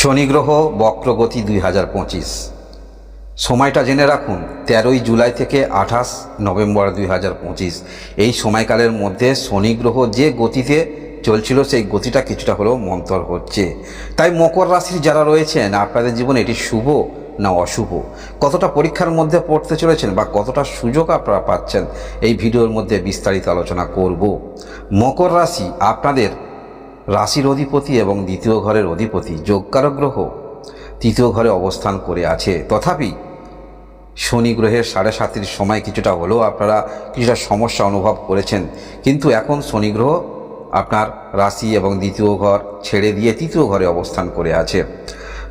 শনি গ্রহ বক্রগতি দুই হাজার পঁচিশ। সময়টা জেনে রাখুন, তেরোই জুলাই থেকে আঠাশ নভেম্বর দুই হাজার পঁচিশ। এই সময়কালের মধ্যে শনি গ্রহ যে গতিতে চলছিল, সেই গতিটা কিছুটা হলেও মন্তর হচ্ছে। তাই মকর রাশির যারা রয়েছেন, আপনাদের জীবনে এটি শুভ না অশুভ? কতটা পরীক্ষার মধ্যে পড়তে চলেছেন বা কতটা সুযোগ আপনারা পাচ্ছেন? এই ভিডিওর মধ্যে বিস্তারিত আলোচনা করব। মকর রাশি আপনাদের রাশির অধিপতি এবং দ্বিতীয় ঘরের অধিপতি যোগকারক গ্রহ তৃতীয় ঘরে অবস্থান করে আছে। তথাপি শনি গ্রহের সাড়ে সাতির সময় কিছুটা হলেও আপনারা কিছুটা সমস্যা অনুভব করেছেন। কিন্তু এখন শনি গ্রহ আপনার রাশি এবং দ্বিতীয় ঘর ছেড়ে দিয়ে তৃতীয় ঘরে অবস্থান করে আছে।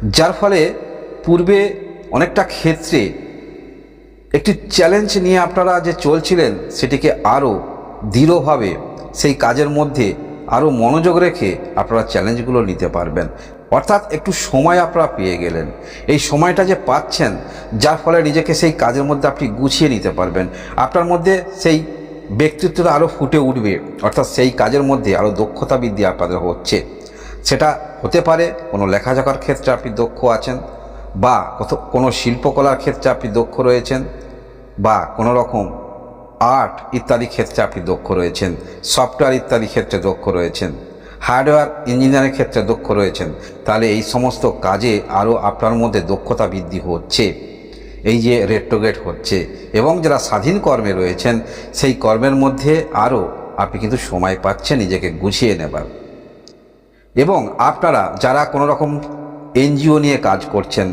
যার ফলে পূর্বে অনেকটা ক্ষেত্রে একটি চ্যালেঞ্জ নিয়ে আপনারা যে চলছিলেন, সেটিকে আরও দৃঢ়ভাবে সেই কাজের মধ্যে আরও মনোযোগ রেখে আপনারা চ্যালেঞ্জগুলো নিতে পারবেন। অর্থাৎ একটু সময় আপনারা পেয়ে গেলেন। এই সময়টা যে পাচ্ছেন, যার ফলে নিজেকে সেই কাজের মধ্যে আপনি গুছিয়ে নিতে পারবেন। আপনার মধ্যে সেই ব্যক্তিত্বটা আরও ফুটে উঠবে, অর্থাৎ সেই কাজের মধ্যে আরও দক্ষতা বৃদ্ধি আপনাদের হচ্ছে। সেটা হতে পারে কোনো লেখাজোখার ক্ষেত্রে আপনি দক্ষ আছেন, বা কোনো শিল্পকলার ক্ষেত্রে আপনি দক্ষ রয়েছেন, বা কোনো রকম আর্ট ইত্যাদি ক্ষেত্রে আপনি দক্ষ রয়েছেন, সফটওয়্যার ইত্যাদি ক্ষেত্রে দক্ষ রয়েছেন, হার্ডওয়্যার ইঞ্জিনিয়ারিং ক্ষেত্রে দক্ষ রয়েছেন, তাহলে এই সমস্ত কাজে আরও আপনার মধ্যে দক্ষতা বৃদ্ধি হচ্ছে, এই যে রেট্রোগেট হচ্ছে, এবং যারা স্বাধীন কর্মে রয়েছেন, সেই কর্মের মধ্যে আরও আপনি কিন্তু সময় পাচ্ছেন নিজেকে গুছিয়ে নেবার। এবং আপনারা যারা কোনো রকম এনজিও নিয়ে কাজ করছেন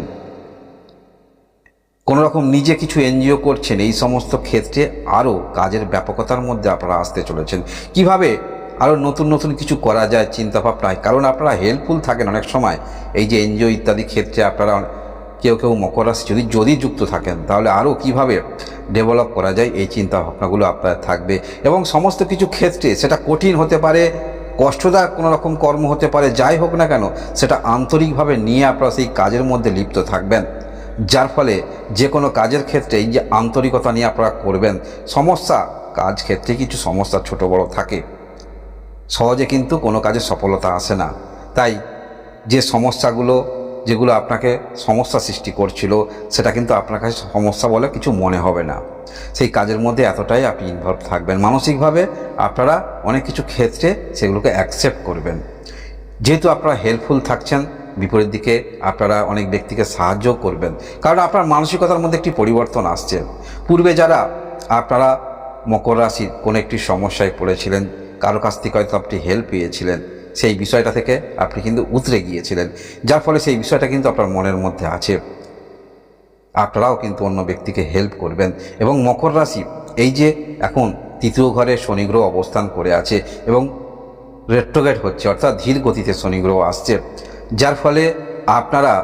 কোনো রকম নিজে কিছু এনজিও করছেন, এই সমস্ত ক্ষেত্রে আরও কাজের ব্যাপকতার মধ্যে আপনারা আসতে চলেছেন। কীভাবে আরও নতুন নতুন কিছু করা যায় চিন্তা ভাবনায় কারণ আপনারা হেল্পফুল থাকেন অনেক সময়। এই যে এনজিও ইত্যাদি ক্ষেত্রে আপনারা কেউ কেউ মকর রাশি যদি যদি যুক্ত থাকেন, তাহলে আরও কীভাবে ডেভেলপ করা যায়? এই চিন্তা ভাবনাগুলো আপনার থাকবে। এবং সমস্ত কিছু ক্ষেত্রে সেটা কঠিন হতে পারে, কষ্টদায়ক কোনো রকম কর্ম হতে পারে, যাই হোক না কেন, সেটা আন্তরিকভাবে নিয়ে আপনারা সেই কাজের মধ্যে লিপ্ত থাকবেন। যার ফলে যে কোনো কাজের ক্ষেত্রে এই যে আন্তরিকতা নিয়ে আপনারা করবেন, সমস্যা কাজ ক্ষেত্রে কিছু সমস্যা ছোট বড় থাকে। সহজে কিন্তু কোনো কাজে সফলতা আসে না। তাই যে সমস্যাগুলো, যেগুলো আপনাকে সমস্যা সৃষ্টি করছিল, সেটা কিন্তু আপনার কাছে সমস্যা বলে কিছু মনে হবে না। সেই কাজের মধ্যে এতটাই আপনি ইনভলভ থাকবেন। মানসিকভাবে আপনারা অনেক কিছু ক্ষেত্রে সেগুলোকে অ্যাকসেপ্ট করবেন। যেহেতু আপনারা হেল্পফুল থাকছেন বিপরীত দিকে আপনারা অনেক ব্যক্তিকে সাহায্য করবেন। কারণ আপনার মানসিকতার মধ্যে একটি পরিবর্তন আসছে। পূর্বে যারা আপনারা মকর রাশির কোনো একটি সমস্যায় পড়েছিলেন, কারও কাছ থেকে হয়তো আপনি হেল্প পেয়েছিলেন, সেই বিষয়টা থেকে আপনি কিন্তু উতরে গিয়েছিলেন। যার ফলে সেই বিষয়টা কিন্তু আপনার মনের মধ্যে আছে। আপনারাও কিন্তু অন্য ব্যক্তিকে হেল্প করবেন। এবং মকর রাশি, এই যে এখন তৃতীয় ঘরে শনিগ্রহ অবস্থান করে আছে এবং রেট্রোগেট হচ্ছে, অর্থাৎ ধীর গতিতে শনিগ্রহ আসছে। যার ফলে আপনারা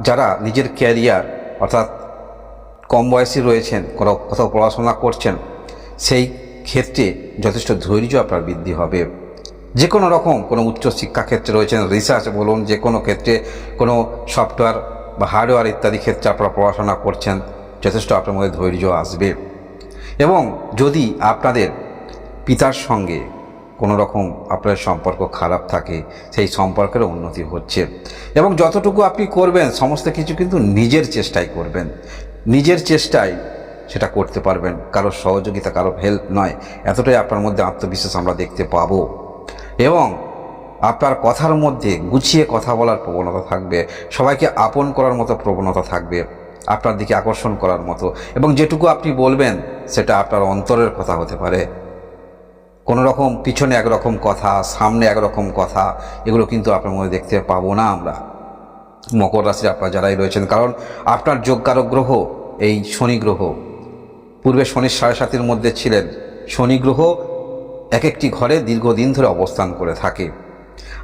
যারা নিজের ক্যারিয়ার অর্থাৎ কম বয়সী রয়েছেন, কোনো কোথাও পড়াশোনা করছেন, সেই ক্ষেত্রে যথেষ্ট ধৈর্য আপনার বৃদ্ধি হবে। যে কোনো রকম কোনো উচ্চ শিক্ষা ক্ষেত্রে রয়েছেন রিসার্চ বলুন যে কোনো ক্ষেত্রে কোনো সফটওয়্যার বা হার্ডওয়্যার ইত্যাদি ক্ষেত্রে আপনারা পড়াশোনা করছেন, যথেষ্ট আপনার মধ্যে ধৈর্য আসবে। এবং যদি আপনাদের পিতার সঙ্গে কোনো রকম আপনার সম্পর্ক খারাপ থাকে, সেই সম্পর্কের উন্নতি হচ্ছে। এবং যতটুকু আপনি করবেন, সমস্ত কিছু কিন্তু নিজের চেষ্টায় করবেন। নিজের চেষ্টায় সেটা করতে পারবেন। কারও সহযোগিতা, কারও হেল্প নয়। এতটাই আপনার মধ্যে আত্মবিশ্বাস আমরা দেখতে পাবো। এবং আপনার কথার মধ্যে গুছিয়ে কথা বলার প্রবণতা থাকবে। সবাইকে আপন করার মতো প্রবণতা থাকবে। আপনার দিকে আকর্ষণ করার মতো। এবং যেটুকু আপনি বলবেন, সেটা আপনার অন্তরের কথা হতে পারে। কোনো রকম পিছনে একরকম কথা, সামনে একরকম কথা, এগুলো কিন্তু আপনার মধ্যে দেখতে পাবো না আমরা। মকর রাশির আপনার যারাই রয়েছেন, কারণ আপনার যোগকারক গ্রহ এই শনি গ্রহ, পূর্বে শনির সাড়ে সাতের মধ্যে ছিলেন, শনি গ্রহ এক একটি ঘরে দীর্ঘদিন ধরে অবস্থান করে থাকে।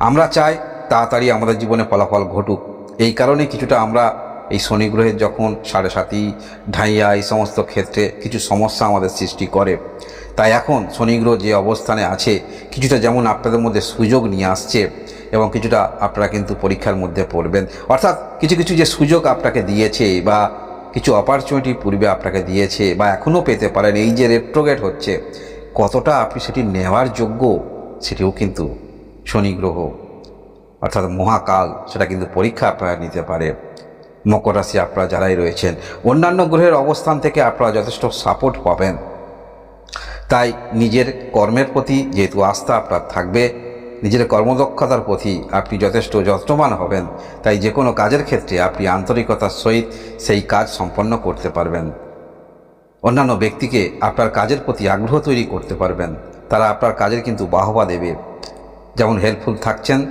আমরা চাই তাড়াতাড়ি আমাদের জীবনে ফলাফল ঘটুক। এই কারণে কিছুটা আমরা এই শনি গ্রহের যখন সাড়ে সাতি, ঢাইয়া এই সমস্ত ক্ষেত্রে কিছু সমস্যা আমাদের সৃষ্টি করে। তাই এখন শনি গ্রহ যে অবস্থানে আছে, কিছুটা যেমন আপনাদের মধ্যে সুযোগ নিয়ে আসছে এবং কিছুটা আপনারা কিন্তু পরীক্ষার মধ্যে পড়বেন। অর্থাৎ কিছু কিছু যে সুযোগ আপনাকে দিয়েছে বা কিছু অপরচুনিটি পূর্বে আপনাকে দিয়েছে বা এখনও পেতে পারেন, এই যে রেট্রোগেট হচ্ছে, কতটা আপনি সেটি নেওয়ার যোগ্য সেটিও কিন্তু শনি গ্রহ, অর্থাৎ মহাকাল, সেটা কিন্তু পরীক্ষা আপনারা নিতে পারে। মকর রাশি আপনারা যারাই রয়েছেন, অন্যান্য গ্রহের অবস্থান থেকে আপনারা যথেষ্ট সাপোর্ট পাবেন। তাই নিজের কর্মের প্রতি যেহেতু আস্থা আপনার থাকবে, নিজের কর্মদক্ষতার প্রতি আপনি যথেষ্ট যত্নবান হবেন। তাই যে কোনো কাজের ক্ষেত্রে আপনি আন্তরিকতার সহিত সেই কাজ সম্পন্ন করতে পারবেন। অন্যান্য ব্যক্তিকে আপনার কাজের প্রতি আগ্রহ তৈরি করতে পারবেন। তারা আপনার কাজের কিন্তু বাহবা দেবে। যেমন হেল্পফুল থাকছেন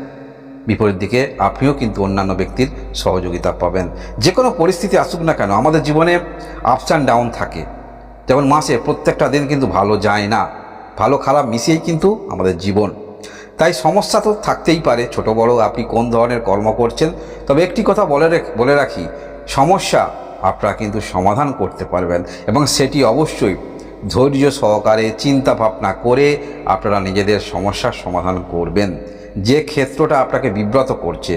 বিপরীত দিকে আপনিও কিন্তু অন্যান্য ব্যক্তির সহযোগিতা পাবেন। যে কোনো পরিস্থিতি আসুক না কেন, আমাদের জীবনে আপস অ্যান্ড ডাউন থাকে। যেমন মাসে প্রত্যেকটা দিন কিন্তু ভালো যায় না। ভালো খারাপ মিশিয়েই কিন্তু আমাদের জীবন। তাই সমস্যা তো থাকতেই পারে, ছোট বড় আপনি কোন ধরনের কর্ম করছেন। তবে একটি কথা বলে বলে রাখি, সমস্যা আপনারা কিন্তু সমাধান করতে পারবেন এবং সেটি অবশ্যই ধৈর্য সহকারে চিন্তা ভাবনা করে আপনারা নিজেদের সমস্যার সমাধান করবেন। যে ক্ষেত্রটা আপনাকে বিব্রত করছে,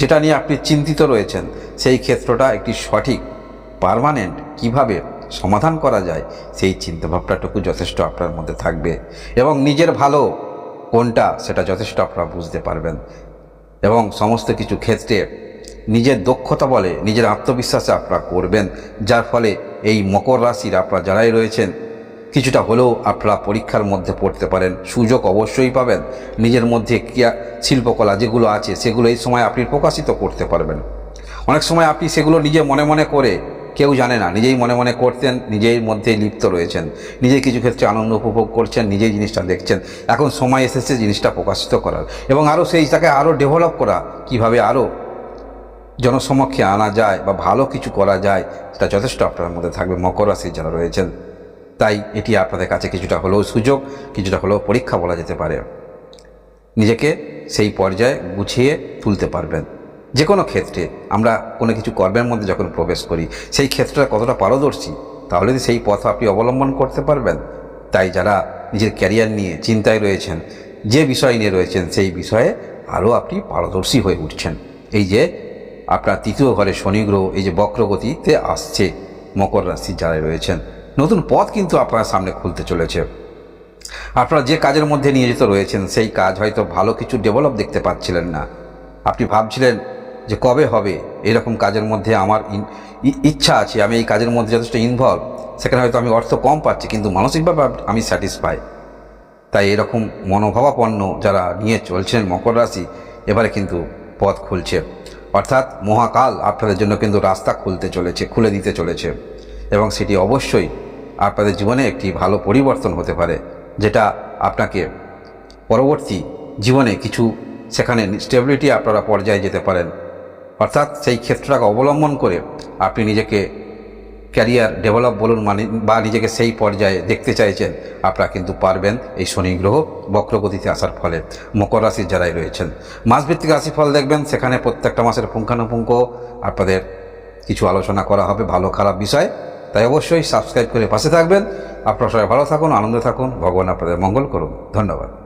যেটা নিয়ে আপনি চিন্তিত রয়েছেন, সেই ক্ষেত্রটা একটি সঠিক পার্মানেন্ট কীভাবে সমাধান করা যায়, সেই চিন্তাভাবনাটুকু যথেষ্ট আপনার মধ্যে থাকবে এবং নিজের ভালো কোনটা সেটা যথেষ্ট আপনারা বুঝতে পারবেন এবং সমস্ত কিছু ক্ষেত্রে নিজের দক্ষতা বলে নিজের আত্মবিশ্বাসে আপনারা করবেন, যার ফলে এই মকর রাশির আপনারা যারাই রয়েছেন কিছুটা হলেও আপনারা পরীক্ষার মধ্যে পড়তে পারেন। সুযোগ অবশ্যই পাবেন। নিজের মধ্যে ক্রিয়া, শিল্পকলা যেগুলো আছে, সেগুলো এই সময় আপনি প্রকাশিত করতে পারবেন। অনেক সময় আপনি সেগুলো নিজে মনে মনে করে, কেউ জানে না, নিজেই মনে মনে করতেন নিজেই মধ্যে লিপ্ত রয়েছেন। নিজেই কিছু ক্ষেত্রে আনন্দ উপভোগ করছেন, নিজেই জিনিসটা দেখছেন। এখন সময় এসেছে জিনিসটা প্রকাশিত করার। এবং আরও সেইটাকে আরও ডেভেলপ করা, কীভাবে আরও জনসমক্ষে আনা যায় বা ভালো কিছু করা যায়, সেটা যথেষ্ট আপনার মধ্যে থাকবে। মকর রাশির যারা রয়েছেন তাই এটি আপনাদের কাছে কিছুটা হলেও সুযোগ, কিছুটা হলেও পরীক্ষা বলা যেতে পারে। নিজেকে সেই পর্যায়ে গুছিয়ে তুলতে পারবেন। যে কোনো ক্ষেত্রে আমরা কোনো কিছু কর্মের মধ্যে যখন প্রবেশ করি, সেই ক্ষেত্রটা কতটা পারদর্শী, তাহলে সেই পথ আপনি অবলম্বন করতে পারবেন। তাই যারা নিজের ক্যারিয়ার নিয়ে চিন্তায় রয়েছেন, যে বিষয় নিয়ে রয়েছেন, সেই বিষয়ে আরও আপনি পারদর্শী হয়ে উঠছেন। এই যে আপনার তৃতীয় ঘরে শনি গ্রহ, এই যে বক্রগতিতে আসছে, মকর রাশির যারা রয়েছেন নতুন পথ কিন্তু আপনার সামনে খুলতে চলেছে। আপনারা যে কাজের মধ্যে নিয়োজিত রয়েছেন, সেই কাজ হয়তো ভালো কিছু ডেভেলপ দেখতে পাচ্ছিলেন না। আপনি ভাবছিলেন যে কবে হবে? এরকম কাজের মধ্যে আমার ইচ্ছা আছে, আমি এই কাজের মধ্যে যথেষ্ট ইনভলভ সেখানে হয়তো আমি অর্থ কম পাচ্ছি, কিন্তু মানসিকভাবে আমি স্যাটিসফাই তাই এরকম মনোভাবাপন্ন যারা নিয়ে চলছেন মকর রাশি, এবারে কিন্তু পথ খুলছে। অর্থাৎ মহাকাল আপনাদের জন্য কিন্তু রাস্তা খুলতে চলেছে, খুলে দিতে চলেছে। এবং সেটি অবশ্যই আপনাদের জীবনে একটি ভালো পরিবর্তন হতে পারে, যেটা আপনাকে পরবর্তী জীবনে কিছু সেখানে স্টেবিলিটি আপনারা পর্যায়ে যেতে পারেন। অর্থাৎ সেই ক্ষেত্রটাকে অবলম্বন করে আপনি নিজেকে ক্যারিয়ার ডেভেলপ বলুন মানে বা নিজেকে সেই পর্যায়ে দেখতে চাইছেন, আপনারা কিন্তু পারবেন এই শনি গ্রহ বক্রগতিতে আসার ফলে। মকর রাশির যারাই রয়েছেন, মাসভিত্তিক রাশিফল দেখবেন, সেখানে প্রত্যেকটা মাসের পুঙ্খানুপুঙ্খ আপনাদের কিছু আলোচনা করা হবে, ভালো খারাপ বিষয়। তাই অবশ্যই সাবস্ক্রাইব করে পাশে থাকবেন। আপনারা সবাই ভালো থাকুন, আনন্দে থাকুন, ভগবান আপনাদের মঙ্গল করুন। ধন্যবাদ।